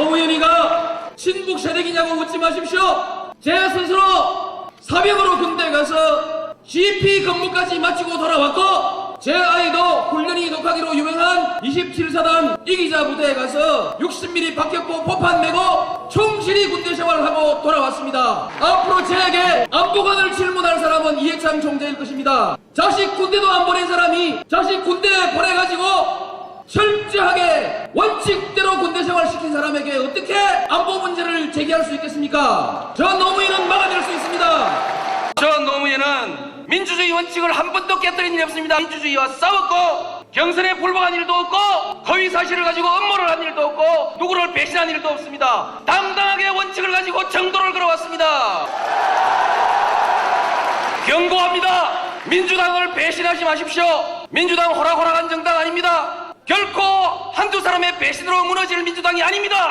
노무현이가 친북 세력이냐고 묻지 마십시오. 제 스스로 사병으로 군대 가서 GP 근무까지 마치고 돌아왔고 제 아이도 훈련이 독하기로 유명한 27사단 이기자 부대에 가서 60mm 박격포 포판 메고 충실히 군대 생활을 하고 돌아왔습니다. 앞으로 제에게 안보관을 질문할 사람은 이해찬 총재일 것입니다. 자식 군대도 안 보낸 사람이 자식 군대에 보내가지고 철저하게 원칙대로 군대 생활 시킨 사람에게 어떻게 안보 문제를 제기할 수 있겠습니까? 저 노무현은 막아낼 수 있습니다. 저 노무현은 민주주의 원칙을 한 번도 깨뜨린 일이 없습니다. 민주주의와 싸웠고 경선에 불복한 일도 없고 허위 사실을 가지고 음모를 한 일도 없고 누구를 배신한 일도 없습니다. 당당하게 원칙을 가지고 정도를 걸어왔습니다. 경고합니다. 민주당을 배신하지 마십시오. 민주당 호락호락한 정당 아닙니다. 결코 사람의 배신으로 무너질 민주당이 아닙니다.